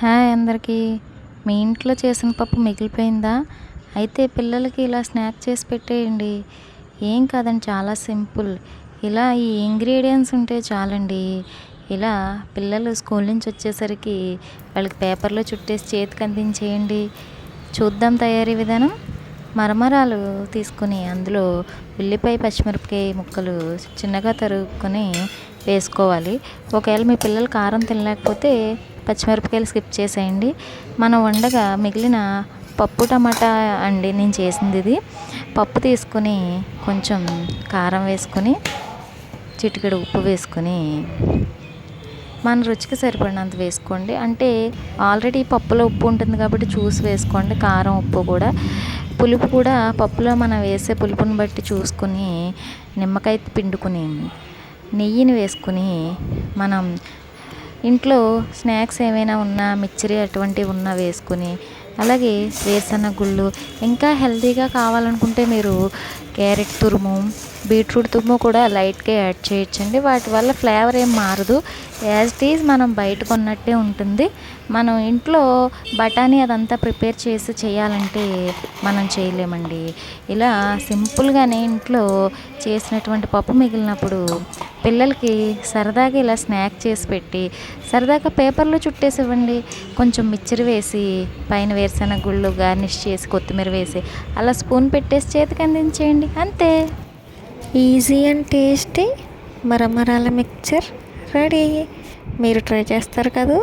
Hi అందరికీ. మీ ఇంట్లో చేసిన పప్పు మిగిలిపోయిందా? అయితే పిల్లలకి ఇలా స్నాక్ చేసి పెట్టేయండి. ఏం కాదండి చాలా సింపుల్. ఇలా ఈ ఇంగ్రీడియంట్స్ ఉంటే చాలండి. ఇలా పిల్లలు స్కూల్ నుంచి వచ్చేసరికి వాళ్ళకి పేపర్లో చుట్టేసి చేతికి అందించేయండి. చూద్దాం తయారీ విధానం. మరమరాలు తీసుకుని అందులో ఉల్లిపాయ పచ్చిమిరపకాయ ముక్కలు చిన్నగా తరుగుకొని వేసుకోవాలి. ఒకవేళ మీ పిల్లలు కారం తినలేకపోతే పచ్చిమిరపకాయలు స్కిప్ చేసేయండి. మనం వండగా మిగిలిన పప్పు టమాటా అండి నేను చేసింది ఇది పప్పు తీసుకొని కొంచెం కారం వేసుకొని చిటికెడు ఉప్పు వేసుకొని మన రుచికి సరిపడినంత వేసుకోండి. అంటే ఆల్రెడీ పప్పులో ఉప్పు ఉంటుంది కాబట్టి చూసి వేసుకోండి కారం ఉప్పు కూడా. పులుపు కూడా పప్పులో మనం వేసే పులుపుని బట్టి చూసుకొని నిమ్మకాయ పిండుకొని నెయ్యిని వేసుకుని మనం ఇంట్లో స్నాక్స్ ఏమైనా ఉన్నా మిక్చరీ అటువంటివి ఉన్నా వేసుకుని అలాగే వేరుశనగ గుళ్ళు ఇంకా హెల్తీగా కావాలనుకుంటే మీరు క్యారెట్ తురుము బీట్రూట్ తురుము కూడా లైట్గా యాడ్ చేయొచ్చండి. వాటి వల్ల ఫ్లేవర్ ఏం మారదు. యాజ్ ఇట్ ఈజ్ మనం బయట కొన్నట్టే ఉంటుంది. మనం ఇంట్లో బఠానీ అదంతా ప్రిపేర్ చేసి చేయాలంటే మనం చేయలేమండి. ఇలా సింపుల్గానే ఇంట్లో చేసినటువంటి పప్పు మిగిలినప్పుడు పిల్లలకి సరదాగా ఇలా స్నాక్ చేసి పెట్టి సరదాగా పేపర్లో చుట్టేసి ఇవ్వండి కొంచెం మిక్చర్ వేసి పైన వేరుశనగ గుళ్ళు గార్నిష్ చేసి కొత్తిమీర వేసి అలా స్పూన్ పెట్టేసి చేతికి అందించేయండి. అంతే. ఈజీ అండ్ టేస్టీ మరమరాల మిక్చర్ రెడీ. మీరు ట్రై చేస్తారు కదా?